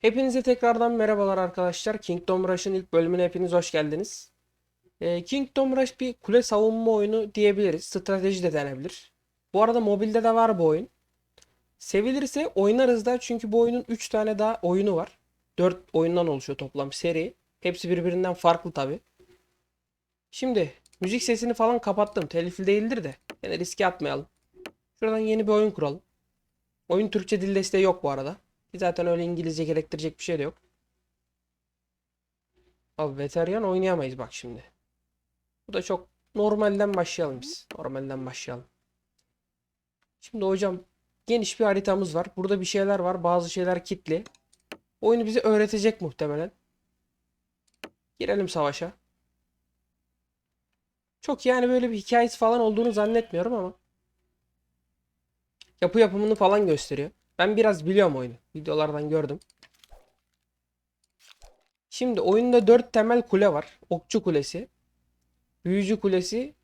Hepinize tekrardan merhabalar arkadaşlar. Kingdom Rush'ın ilk bölümüne hepiniz hoş geldiniz. Ee, Kingdom Rush bir kule savunma oyunu diyebiliriz. Strateji de denebilir. Bu arada mobilde de var bu oyun. Sevilirse oynarız da çünkü bu oyunun 3 tane daha oyunu var. 4 oyundan oluşuyor toplam seri. Hepsi birbirinden farklı tabi. Şimdi müzik sesini falan kapattım. Telifli değildir de. Yine riske atmayalım. Şuradan yeni bir oyun kuralım. Oyun Türkçe dil desteği yok bu arada. Ki Zaten öyle İngilizce gerektirecek bir şey de yok. Abi veteryan oynayamayız bak şimdi. Bu da çok normalden başlayalım biz. Normalden başlayalım. Şimdi hocam geniş bir haritamız var. Burada bir şeyler var. Bazı şeyler kilitli. Oyunu bize öğretecek muhtemelen. Girelim savaşa. Çok yani böyle bir hikayesi falan olduğunu zannetmiyorum ama. Yapı yapımını falan gösteriyor. Ben biraz biliyorum oyunu. Videolardan gördüm. Şimdi oyunda 4 temel kule var. Okçu kulesi, büyücü kulesi,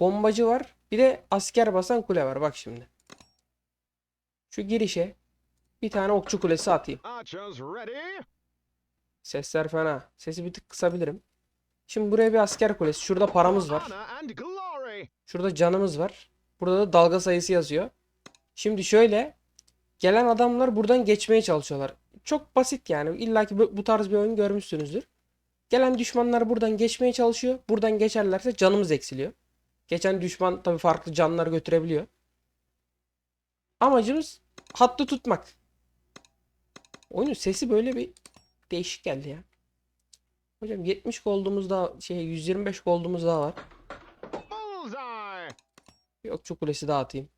bombacı var. Bir de asker basan kule var. Bak şimdi. Şu girişe bir tane okçu kulesi atayım. Sesler fena. Sesi bir tık kısabilirim. Şimdi buraya bir asker kulesi. Şurada paramız var. Şurada canımız var. Burada da dalga sayısı yazıyor. Şimdi şöyle gelen adamlar buradan geçmeye çalışıyorlar. Çok basit yani. İlla ki bu tarz bir oyun görmüşsünüzdür. Gelen düşmanlar buradan geçmeye çalışıyor. Buradan geçerlerse canımız eksiliyor. Geçen düşman tabii farklı canlar götürebiliyor. Amacımız hattı tutmak. Oyunun sesi böyle bir değişik geldi ya. Hocam 70 gold'umuz daha şey 125 gold'umuz daha var. Bir okçu kulesi daha atayım.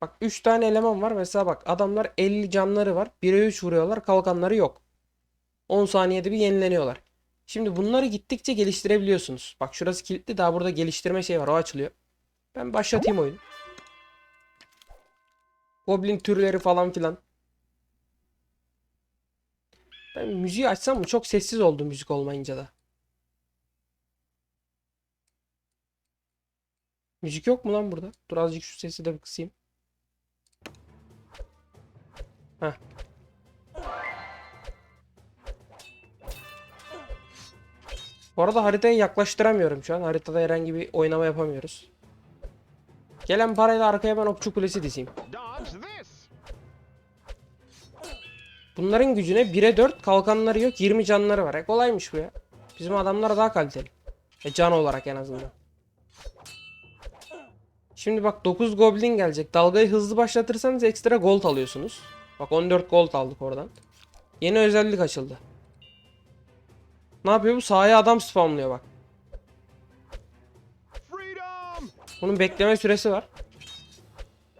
Bak 3 tane eleman var. Mesela bak adamlar 50 canları var. 1'e 3 vuruyorlar. Kalkanları yok. 10 saniyede bir yenileniyorlar. Şimdi bunları gittikçe geliştirebiliyorsunuz. Bak şurası kilitli. Daha burada geliştirme şey var. O açılıyor. Ben başlatayım oyunu. Goblin türleri falan filan. Ben müziği açsam mı? Çok sessiz oldu müzik olmayınca da. Müzik yok mu lan burada? Dur azıcık şu sesi de bir kısayım. Heh. Bu arada haritayı yaklaştıramıyorum şu an. Haritada herhangi bir oynama yapamıyoruz. Gelen parayla arkaya ben okçu kulesi dizeyim. Bunların gücüne 1'e 4 kalkanları yok 20 canları var. E kolaymış bu ya. Bizim adamlar daha kaliteli. E can olarak en azından. Şimdi bak 9 goblin gelecek. Dalgayı hızlı başlatırsanız ekstra gold alıyorsunuz. Bak 14 gold aldık oradan. Yeni özellik açıldı. Ne yapıyor bu? Sahaya adam spamlıyor bak. Bunun bekleme süresi var.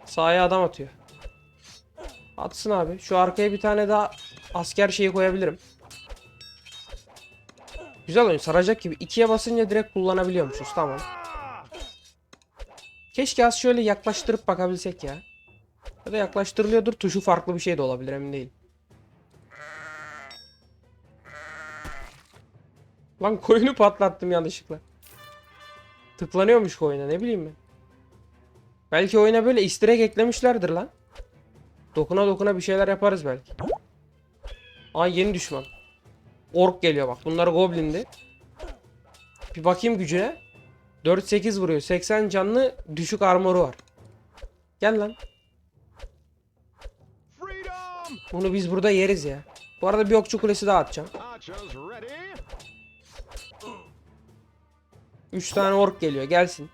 Sahaya adam atıyor. Atsın abi. Şu arkaya bir tane daha asker şeyi koyabilirim. Güzel oyun. Saracak gibi. İkiye basınca direkt kullanabiliyormuşuz. Tamam. Keşke az şöyle yaklaştırıp bakabilsek ya. Ya da yaklaştırılıyordur. Tuşu farklı bir şey de olabilir. Emin değilim. Lan koyunu patlattım yanlışlıkla. Tıklanıyormuş koyuna ne bileyim ben. Belki oyuna böyle egg eklemişlerdir lan. Dokuna dokuna bir şeyler yaparız belki. Ay yeni düşman. Ork geliyor bak. Bunlar goblindi. Bir bakayım gücüne. 4-8 vuruyor. 80 canlı düşük armoru var. Gel lan. Bunu biz burada yeriz ya. Bu arada bir okçu kulesi daha atacağım. Archers ready? 3 tane ork geliyor. Gelsin.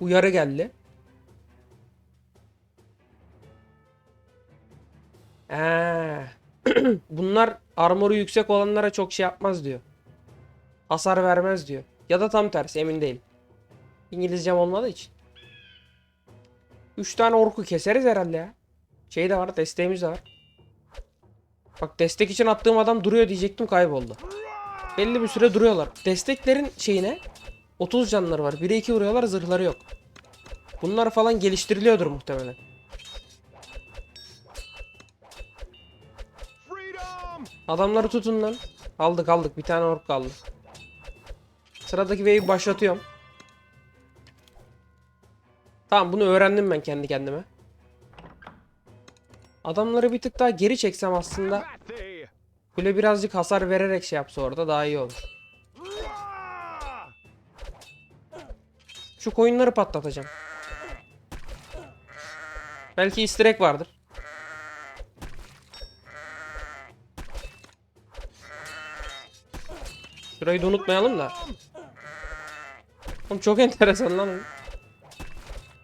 Uyarı geldi. Ee, bunlar armoru yüksek olanlara çok şey yapmaz diyor. Hasar vermez diyor. Ya da tam tersi emin değilim. İngilizcem olmadığı için. 3 tane orku keseriz herhalde ya. Şey de var desteğimiz de var. Bak destek için attığım adam duruyor diyecektim kayboldu. Belli bir süre duruyorlar. Desteklerin şeyine 30 canları var. 1'e 2 vuruyorlar zırhları yok. Bunlar falan geliştiriliyordur muhtemelen. Adamları tutun lan. Aldık aldık bir tane ork kaldı. Sıradaki wave'i başlatıyorum. Tamam bunu öğrendim ben kendi kendime. Adamları bir tık daha geri çeksem aslında kule birazcık hasar vererek şey yapsa orada daha iyi olur. Şu koyunları patlatacağım. Belki egg vardır. Şurayı da unutmayalım da. Oğlum çok enteresan lan.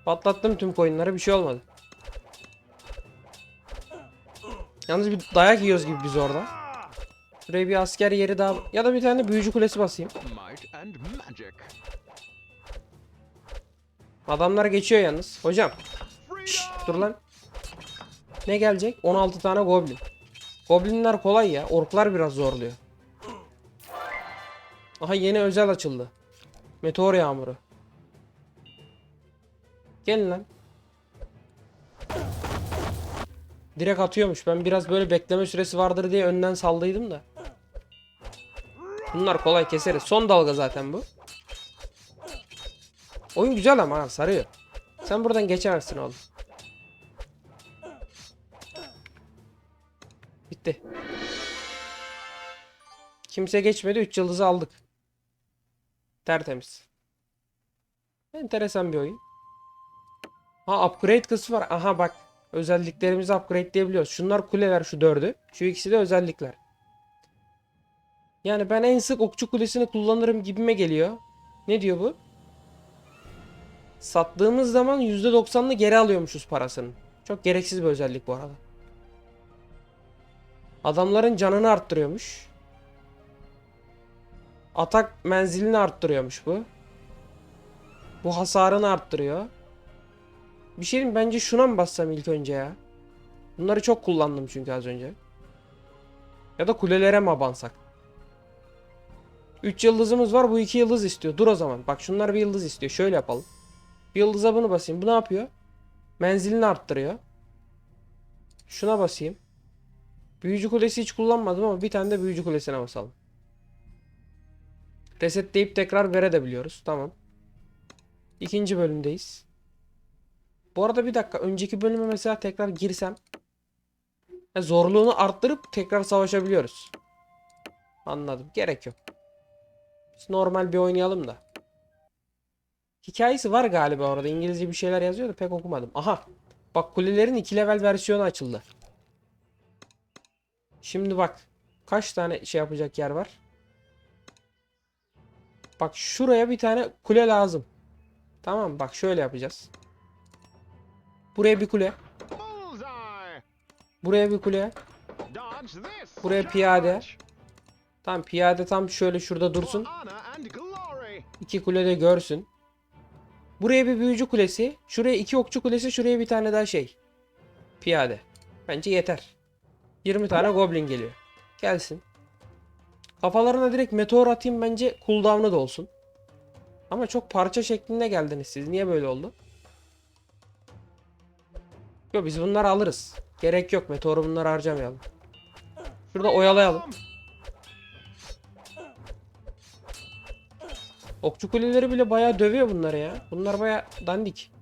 Patlattım tüm koyunları bir şey olmadı. Yalnız bir dayak yiyoruz gibi biz orada. Şuraya bir asker yeri daha ya da bir tane büyücü kulesi basayım. Adamlar geçiyor yalnız. Hocam Freedom! dur lan. Ne gelecek? 16 tane goblin. Goblinler kolay ya. Orklar biraz zorluyor. Aha yeni özel açıldı. Meteor yağmuru. Gelin lan. Direkt atıyormuş. Ben biraz böyle bekleme süresi vardır diye önden saldıydım da. Bunlar kolay keseriz. Son dalga zaten bu. Oyun güzel ama ha, sarıyor. Sen buradan geçemezsin oğlum. Bitti. Kimse geçmedi. 3 yıldızı aldık. Tertemiz. Enteresan bir oyun. Ha upgrade kısmı var. Aha bak. Özelliklerimizi upgrade'leyebiliyoruz. Şunlar kuleler şu dördü. Şu ikisi de özellikler. Yani ben en sık okçu kulesini kullanırım gibime geliyor. Ne diyor bu? Sattığımız zaman %90'ını geri alıyormuşuz parasının. Çok gereksiz bir özellik bu arada. Adamların canını arttırıyormuş. Atak menzilini arttırıyormuş bu. Bu hasarını arttırıyor. Bir şey diyeyim, bence şuna mı bassam ilk önce ya? Bunları çok kullandım çünkü az önce. Ya da kulelere mi abansak? 3 yıldızımız var bu 2 yıldız istiyor. Dur o zaman. Bak şunlar bir yıldız istiyor. Şöyle yapalım. Bir yıldıza bunu basayım. Bu ne yapıyor? Menzilini arttırıyor. Şuna basayım. Büyücü kulesi hiç kullanmadım ama bir tane de büyücü kulesine basalım. Resetleyip tekrar verebiliyoruz. Tamam. İkinci bölümdeyiz. Bu arada bir dakika. Önceki bölüme mesela tekrar girsem. Ha, zorluğunu arttırıp tekrar savaşabiliyoruz. Anladım. Gerek yok. Biz normal bir oynayalım da. Hikayesi var galiba orada. İngilizce bir şeyler yazıyor da pek okumadım. Aha. Bak kulelerin 2 level versiyonu açıldı. Şimdi bak. Kaç tane şey yapacak yer var? Bak şuraya bir tane kule lazım. Tamam bak şöyle yapacağız. Buraya bir kule. Buraya bir kule. Buraya piyade. Tam piyade tam şöyle şurada dursun. İki kule de görsün. Buraya bir büyücü kulesi. Şuraya iki okçu kulesi. Şuraya bir tane daha şey. Piyade. Bence yeter. 20 tane goblin geliyor. Gelsin. Kafalarına direkt meteor atayım bence cooldown'u da olsun. Ama çok parça şeklinde geldiniz siz. Niye böyle oldu? Yok biz bunları alırız. Gerek yok meteoru bunları harcamayalım. Şurada oyalayalım. Okçu kuleleri bile bayağı dövüyor bunları ya. Bunlar bayağı dandik.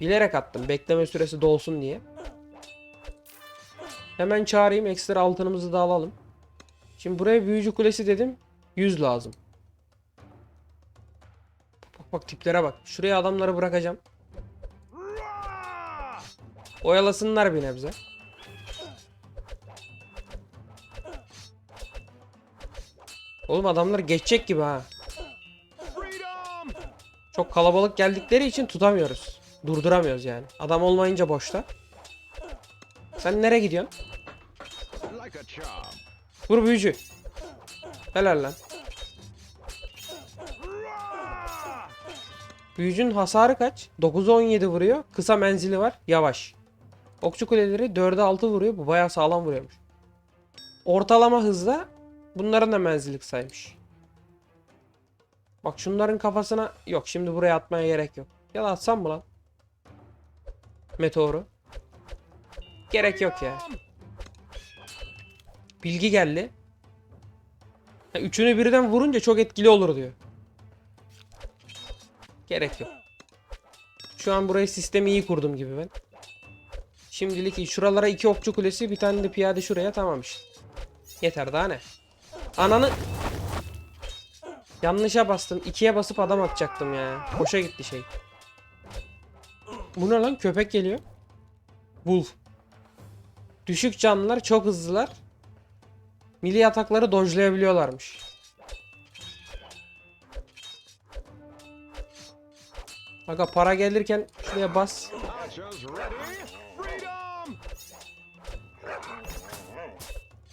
Bilerek attım. Bekleme süresi dolsun diye. Hemen çağırayım. Ekstra altınımızı da alalım. Şimdi buraya büyücü kulesi dedim. 100 lazım. Bak bak tiplere bak. Şuraya adamları bırakacağım. Oyalasınlar bir nebze. Oğlum adamlar geçecek gibi ha. Çok kalabalık geldikleri için tutamıyoruz. Durduramıyoruz yani. Adam olmayınca boşta. Sen nereye gidiyorsun? Vur büyücü. Helal lan. Rah! Büyücünün hasarı kaç? 9'a 17 vuruyor. Kısa menzili var. Yavaş. Okçu kuleleri 4'e 6 vuruyor. Bu bayağı sağlam vuruyormuş. Ortalama hızla bunların da menzili kısaymış. Bak şunların kafasına... Yok şimdi buraya atmaya gerek yok. Ya da atsam mı lan? Meteoru. Gerek yok ya. Bilgi geldi. Üçünü birden vurunca çok etkili olur diyor. Gerek yok. Şu an burayı sistemi iyi kurdum gibi ben. Şimdilik. Şuralara iki okçu kulesi bir tane de piyade şuraya tamam işte. Yeter daha ne? Ananı... Yanlışa bastım. İkiye basıp adam atacaktım ya. Boşa gitti şey. Bu ne lan? Köpek geliyor. Wolf. Düşük canlılar çok hızlılar. Milli atakları dojlayabiliyorlarmış. Aga para gelirken şuraya bas.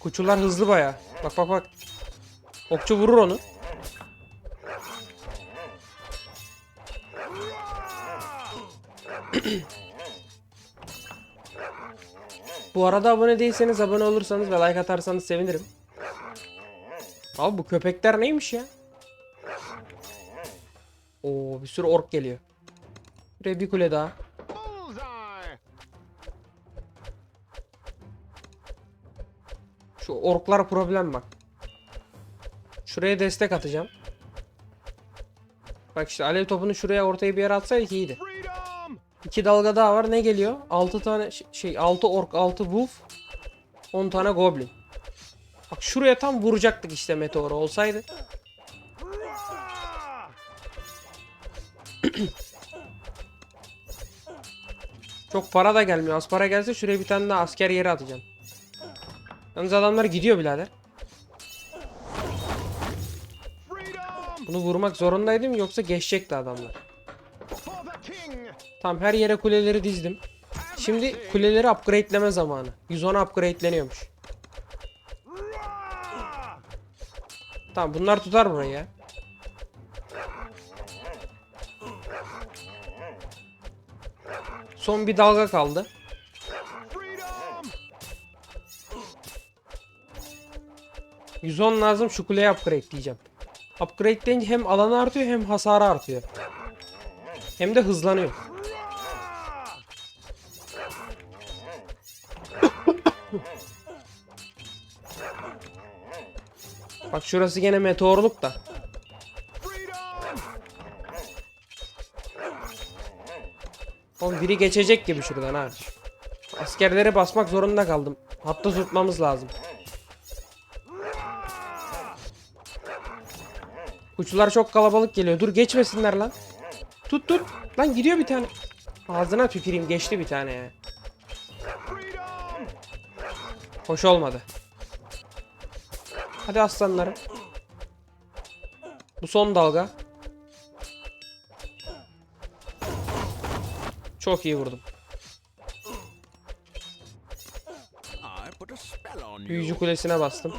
Kuçular hızlı baya. Bak bak bak. Okçu vurur onu. Bu arada abone değilseniz abone olursanız ve like atarsanız sevinirim. Abi bu köpekler neymiş ya? Oo bir sürü ork geliyor. Buraya bir kule daha. Şu orklar problem bak. Şuraya destek atacağım. Bak işte alev topunu şuraya ortaya bir yere atsaydık iyiydi. İki dalga daha var. Ne geliyor? 6 tane şey 6 ork, 6 wolf, 10 tane goblin. Bak şuraya tam vuracaktık işte meteor olsaydı. Çok para da gelmiyor. Az para gelse şuraya bir tane daha asker yeri atacağım. Yalnız adamlar gidiyor birader. Bunu vurmak zorundaydım yoksa geçecekti adamlar. Tamam her yere kuleleri dizdim. Şimdi kuleleri upgradeleme zamanı. 110 upgradeleniyormuş. Tamam bunlar tutar burayı ya. Son bir dalga kaldı. Freedom! 110 lazım şu kuleye upgrade diyeceğim. Upgrade deyince hem alanı artıyor hem hasarı artıyor. Hem de hızlanıyor. Şurası gene meteorluk da. Oğlum biri geçecek gibi şuradan ha. Askerleri basmak zorunda kaldım. Hatta tutmamız lazım. Uçular çok kalabalık geliyor. Dur geçmesinler lan. Tut tut. Lan gidiyor bir tane. Ağzına tüküreyim geçti bir tane ya. Hoş olmadı. Hadi aslanlarım. Bu son dalga. Çok iyi vurdum. Büyücü kulesine bastım.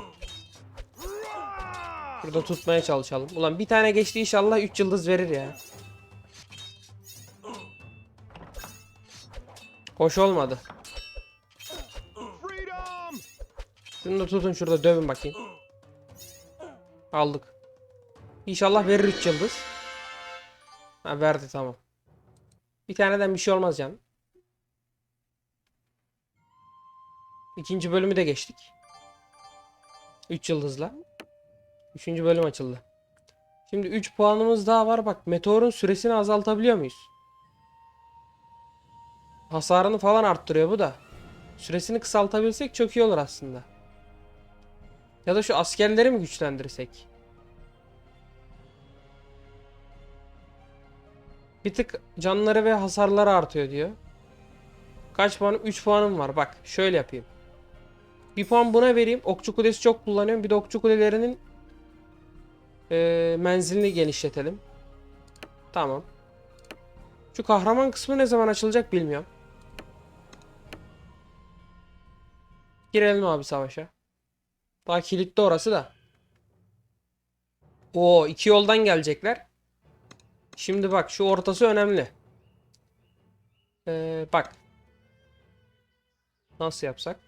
Burada tutmaya çalışalım. Ulan bir tane geçti inşallah 3 yıldız verir ya. Hoş olmadı. Şunu da tutun şurada dövün bakayım. Aldık. İnşallah verir 3 yıldız. Ha verdi tamam. Bir taneden bir şey olmaz canım. İkinci bölümü de geçtik. 3 yıldızla. Üçüncü bölüm açıldı. Şimdi 3 puanımız daha var. Bak meteorun süresini azaltabiliyor muyuz? Hasarını falan arttırıyor bu da. Süresini kısaltabilsek çok iyi olur aslında. Ya da şu askerleri mi güçlendirsek? Bir tık canları ve hasarları artıyor diyor. Kaç puanım? 3 puanım var. Bak şöyle yapayım. Bir puan buna vereyim. Okçu kulesi çok kullanıyorum. Bir de okçu kulelerinin eee, menzilini genişletelim. Tamam. Şu kahraman kısmı ne zaman açılacak bilmiyorum. Girelim abi savaşa. Daha kilitli orası da. Oo iki yoldan gelecekler. Şimdi bak şu ortası önemli. Ee, bak. Nasıl yapsak?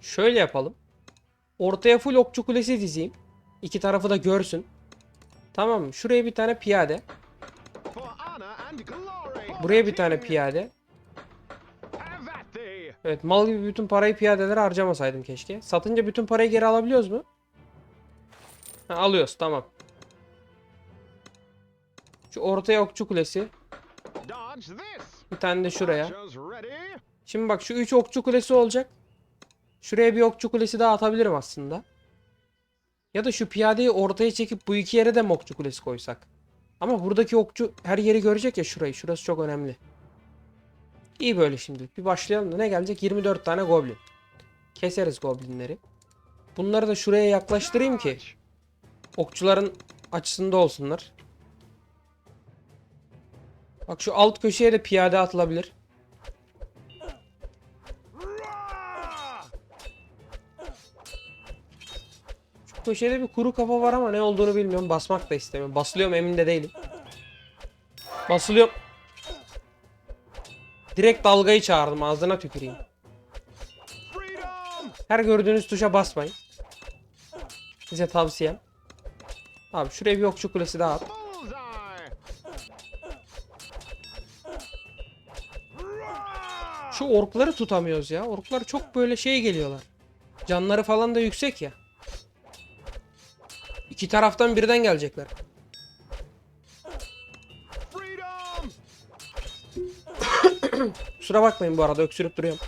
Şöyle yapalım. Ortaya full okçu kulesi dizeyim. İki tarafı da görsün. Tamam mı? Şuraya bir tane piyade. Buraya bir tane piyade. Evet mal gibi bütün parayı piyadelere harcamasaydım keşke. Satınca bütün parayı geri alabiliyoruz mu? Ha, alıyoruz tamam. Şu ortaya okçu kulesi. Bir tane de şuraya. Şimdi bak şu 3 okçu kulesi olacak. Şuraya bir okçu kulesi daha atabilirim aslında. Ya da şu piyadeyi ortaya çekip bu iki yere de okçu kulesi koysak? Ama buradaki okçu her yeri görecek ya şurayı. Şurası çok önemli. İyi böyle şimdilik. Bir başlayalım da ne gelecek? 24 tane goblin. Keseriz goblinleri. Bunları da şuraya yaklaştırayım ki okçuların açısında olsunlar. Bak şu alt köşeye de piyade atılabilir. Şu köşede bir kuru kafa var ama ne olduğunu bilmiyorum. Basmak da istemiyorum. Basılıyorum emin de değilim. Basılıyorum. Direkt dalgayı çağırdım ağzına tüküreyim. Her gördüğünüz tuşa basmayın. Size tavsiyem. Abi şuraya bir okçu kulesi daha at. Şu orkları tutamıyoruz ya. Orklar çok böyle şey geliyorlar. Canları falan da yüksek ya. İki taraftan birden gelecekler. Kusura bakmayın bu arada öksürüp duruyorum.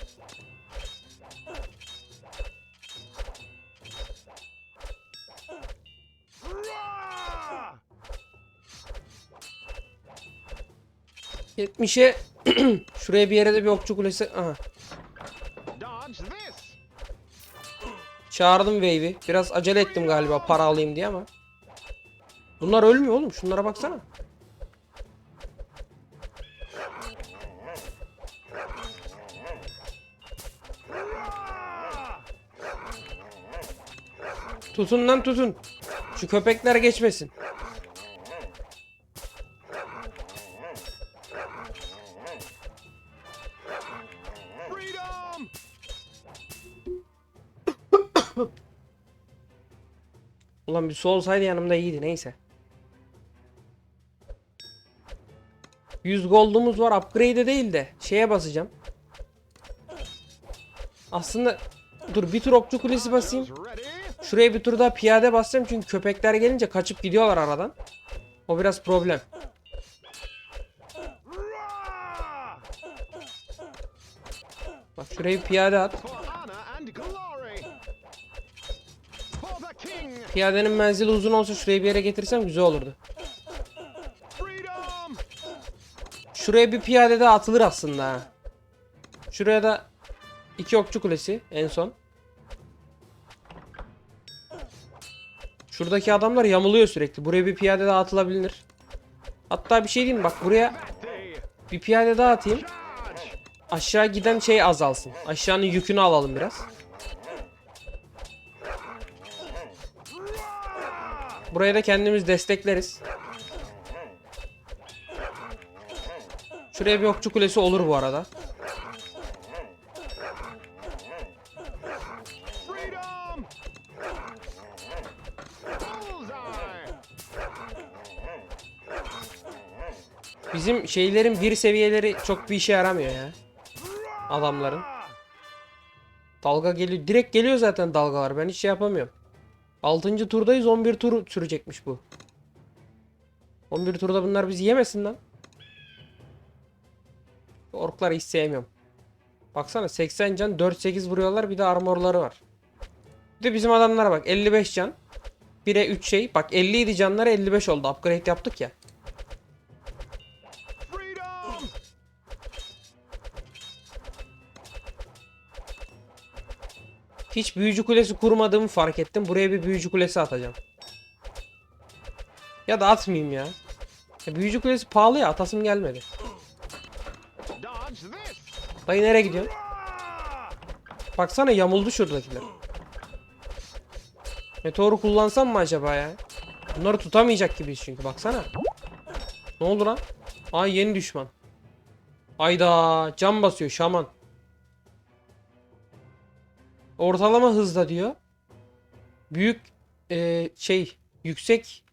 70'e şuraya bir yere de bir okçu kulesi. Aha. Çağırdım Wave'i. Biraz acele ettim galiba para alayım diye ama. Bunlar ölmüyor oğlum. Şunlara baksana. Tutun lan tutun. Şu köpekler geçmesin. Ulan bir su olsaydı yanımda iyiydi neyse. 100 gold'umuz var upgrade değil de şeye basacağım. Aslında dur bir tur okçu kulesi basayım. Şuraya bir tur daha piyade basacağım çünkü köpekler gelince kaçıp gidiyorlar aradan. O biraz problem. Bak şurayı piyade at. Piyadenin menzili uzun olsa şurayı bir yere getirsem güzel olurdu. Şuraya bir piyade daha atılır aslında. Şuraya da iki okçu kulesi en son. Şuradaki adamlar yamuluyor sürekli. Buraya bir piyade daha atılabilir. Hatta bir şey diyeyim bak buraya bir piyade daha atayım. Aşağı giden şey azalsın. Aşağının yükünü alalım biraz. Buraya da kendimiz destekleriz. Şuraya bir okçu kulesi olur bu arada. Şeylerin bir seviyeleri çok bir işe yaramıyor ya. Adamların. Dalga geliyor. Direkt geliyor zaten dalgalar. Ben hiç şey yapamıyorum. 6. turdayız. 11 tur sürecekmiş bu. 11 turda bunlar bizi yemesin lan. Orkları hiç sevmiyorum. Baksana 80 can 4-8 vuruyorlar. Bir de armorları var. Bir de bizim adamlara bak. 55 can. 1'e 3 şey. Bak 50 idi canları 55 oldu. Upgrade yaptık ya. Hiç büyücü kulesi kurmadığımı fark ettim. Buraya bir büyücü kulesi atacağım. Ya da atmayayım ya. ya büyücü kulesi pahalı ya atasım gelmedi. Dayı nereye gidiyorsun? Baksana yamuldu şuradakiler. Meteoru kullansam mı acaba ya? Bunları tutamayacak gibiyiz çünkü baksana. Ne oldu lan? Ay yeni düşman. Ayda cam basıyor şaman. Ortalama hızda diyor. Büyük e, şey yüksek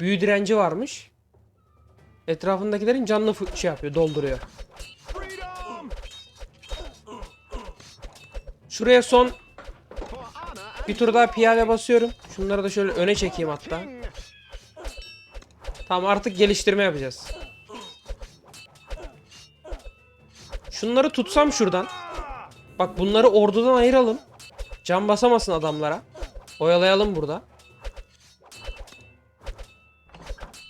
büyü direnci varmış. Etrafındakilerin canını şey yapıyor dolduruyor. Şuraya son bir tur daha piyade basıyorum. Şunları da şöyle öne çekeyim hatta. Tamam artık geliştirme yapacağız. Şunları tutsam şuradan. Bak bunları ordudan ayıralım. Can basamasın adamlara. Oyalayalım burada.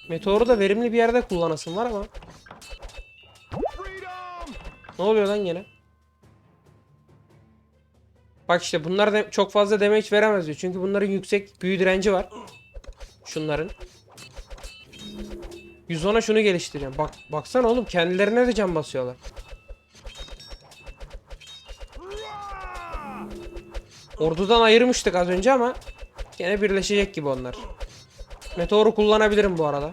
Meteoru da verimli bir yerde kullanasın var ama. Ne oluyor lan gene? Bak işte bunlar da çok fazla damage veremez diyor. Çünkü bunların yüksek büyü direnci var. Şunların. 110'a şunu geliştireceğim. Bak baksana oğlum kendilerine de can basıyorlar. Ordudan ayırmıştık az önce ama gene birleşecek gibi onlar. Meteoru kullanabilirim bu arada.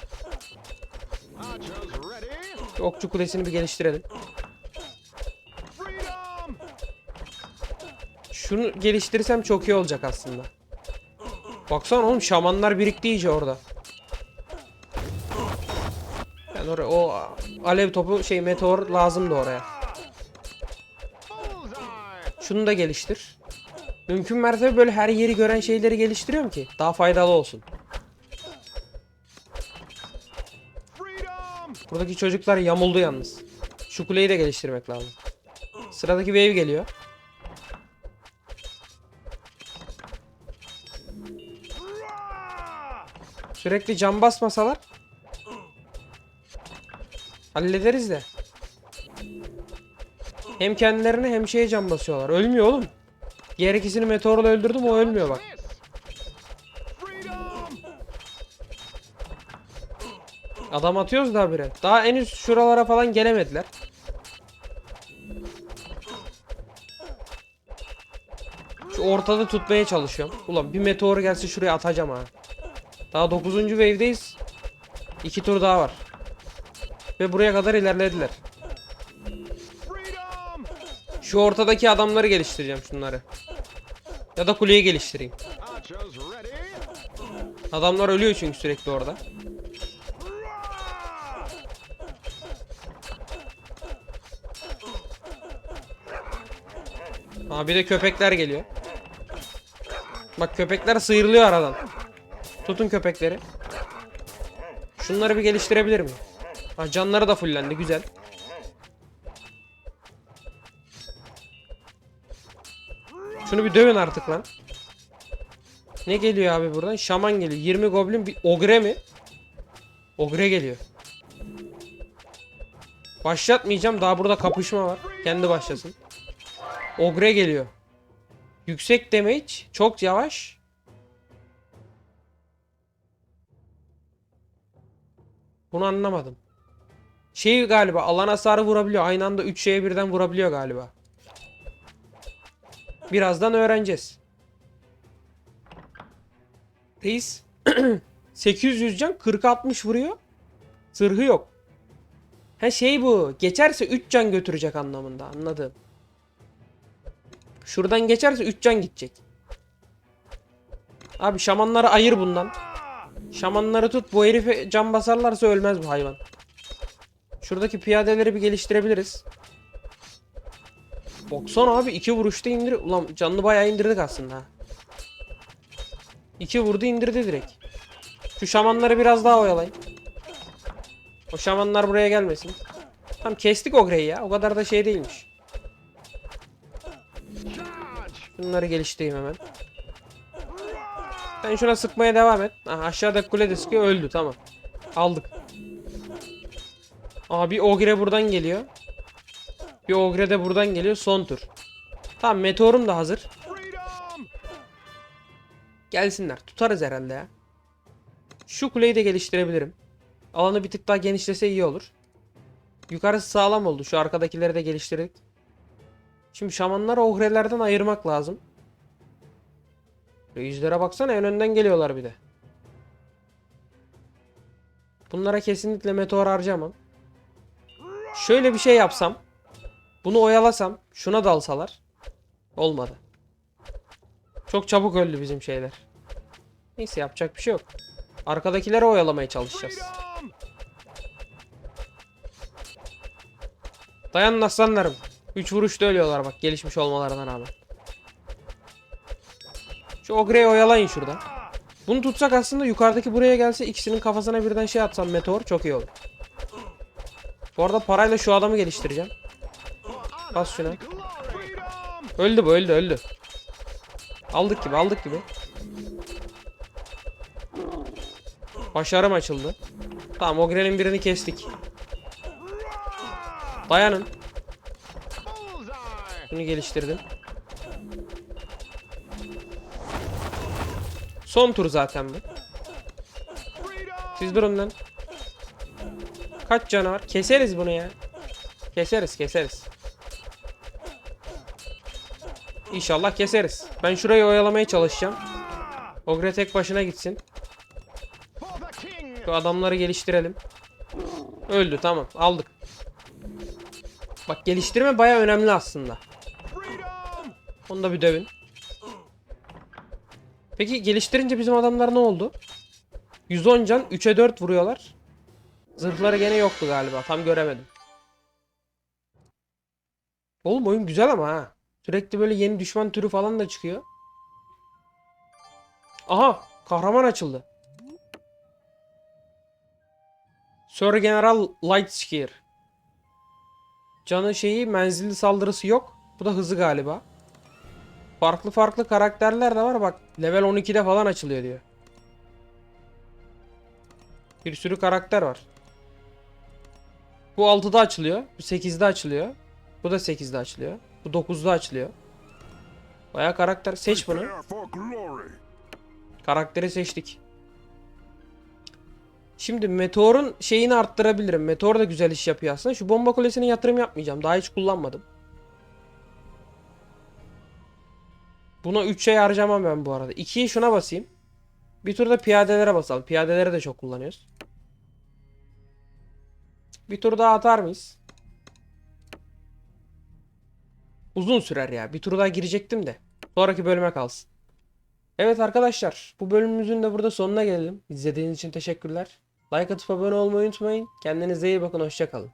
Okçu kulesini bir geliştirelim. Şunu geliştirirsem çok iyi olacak aslında. Baksana oğlum şamanlar birikti iyice orada. Yani oraya o alev topu şey meteor lazımdı oraya. Şunu da geliştir. Mümkün mertebe böyle her yeri gören şeyleri geliştiriyorum ki daha faydalı olsun. Buradaki çocuklar yamuldu yalnız. Şu kuleyi de geliştirmek lazım. Sıradaki wave geliyor. Sürekli cam basmasalar hallederiz de. Hem kendilerine hem şeye cam basıyorlar. Ölmüyor oğlum. Diğer ikisini meteorla öldürdüm o ölmüyor bak. Adam atıyoruz daha bire. Daha en üst şuralara falan gelemediler. Şu ortada tutmaya çalışıyorum. Ulan bir meteor gelse şuraya atacağım ha. Daha 9. wave'deyiz. 2 tur daha var. Ve buraya kadar ilerlediler. Şu ortadaki adamları geliştireceğim şunları. Ya da kuleyi geliştireyim. Adamlar ölüyor çünkü sürekli orada. Aa bir de köpekler geliyor. Bak köpekler sıyrılıyor aradan. Tutun köpekleri. Şunları bir geliştirebilir miyim? Ha canları da fullendi güzel. Şunu bir dövün artık lan. Ne geliyor abi buradan? Şaman geliyor. 20 goblin bir ogre mi? Ogre geliyor. Başlatmayacağım. Daha burada kapışma var. Kendi başlasın. Ogre geliyor. Yüksek damage. Çok yavaş. Bunu anlamadım. Şey galiba alan hasarı vurabiliyor. Aynı anda 3 şeye birden vurabiliyor galiba. Birazdan öğreneceğiz. Reis 800 can 40-60 vuruyor. Zırhı yok. Ha şey bu. Geçerse 3 can götürecek anlamında. Anladım. Şuradan geçerse 3 can gidecek. Abi şamanları ayır bundan. Şamanları tut. Bu herife can basarlarsa ölmez bu hayvan. Şuradaki piyadeleri bir geliştirebiliriz. 90 abi iki vuruşta indir. Ulan canını bayağı indirdik aslında. İki vurdu indirdi direkt. Şu şamanları biraz daha oyalayın. O şamanlar buraya gelmesin. Tamam kestik ogreyi ya. O kadar da şey değilmiş. Bunları geliştireyim hemen. Sen şuna sıkmaya devam et. Aha, aşağıdaki kule sıkıyor öldü tamam. Aldık. Aa bir ogre buradan geliyor. Bir ogre de buradan geliyor son tur. Tamam meteorum da hazır. Gelsinler. Tutarız herhalde ya. Şu kuleyi de geliştirebilirim. Alanı bir tık daha genişlese iyi olur. Yukarısı sağlam oldu. Şu arkadakileri de geliştirdik. Şimdi şamanları ogrelerden ayırmak lazım. Yüzlere baksana en önden geliyorlar bir de. Bunlara kesinlikle meteor harcamam. Şöyle bir şey yapsam. Bunu oyalasam. Şuna dalsalar. Olmadı. Çok çabuk öldü bizim şeyler. Neyse yapacak bir şey yok. Arkadakileri oyalamaya çalışacağız. Dayanın aslanlarım. 3 vuruşta ölüyorlar bak gelişmiş olmalarına rağmen. Şu ogreyi oyalayın şurada. Bunu tutsak aslında yukarıdaki buraya gelse ikisinin kafasına birden şey atsam meteor çok iyi olur. Bu arada parayla şu adamı geliştireceğim. Bas şuna. Öldü bu öldü öldü. Aldık gibi aldık gibi. Başarım açıldı. Tamam Ogre'nin birini kestik. Dayanın. Bunu geliştirdim. Son tur zaten bu. Siz durun lan. Kaç canı var? Keseriz bunu ya. Keseriz keseriz. İnşallah keseriz. Ben şurayı oyalamaya çalışacağım. Ogre tek başına gitsin. Şu adamları geliştirelim. Öldü tamam aldık. Bak geliştirme baya önemli aslında. Onu da bir dövün. Peki geliştirince bizim adamlar ne oldu? 110 can 3'e 4 vuruyorlar. Zırhları gene yoktu galiba. Tam göremedim. Oğlum oyun güzel ama ha. Sürekli böyle yeni düşman türü falan da çıkıyor. Aha! Kahraman açıldı. Sir General Lightspear. Canı şeyi menzilli saldırısı yok. Bu da hızı galiba. Farklı farklı karakterler de var bak. Level 12'de falan açılıyor diyor. Bir sürü karakter var. Bu 6'da açılıyor. Bu 8'de açılıyor. Bu da 8'de açılıyor. Bu 9'da açılıyor. Baya karakter. Seç bunu. Karakteri seçtik. Şimdi Meteor'un şeyini arttırabilirim. Meteor da güzel iş yapıyor aslında. Şu bomba kulesine yatırım yapmayacağım. Daha hiç kullanmadım. Buna 3 şey harcamam ben bu arada. 2'yi şuna basayım. Bir turda piyadelere basalım. Piyadeleri de çok kullanıyoruz. Bir tur daha atar mıyız? Uzun sürer ya. Bir tur daha girecektim de. Sonraki bölüme kalsın. Evet arkadaşlar, bu bölümümüzün de burada sonuna gelelim. İzlediğiniz için teşekkürler. Like atıp abone olmayı unutmayın. Kendinize iyi bakın, hoşçakalın.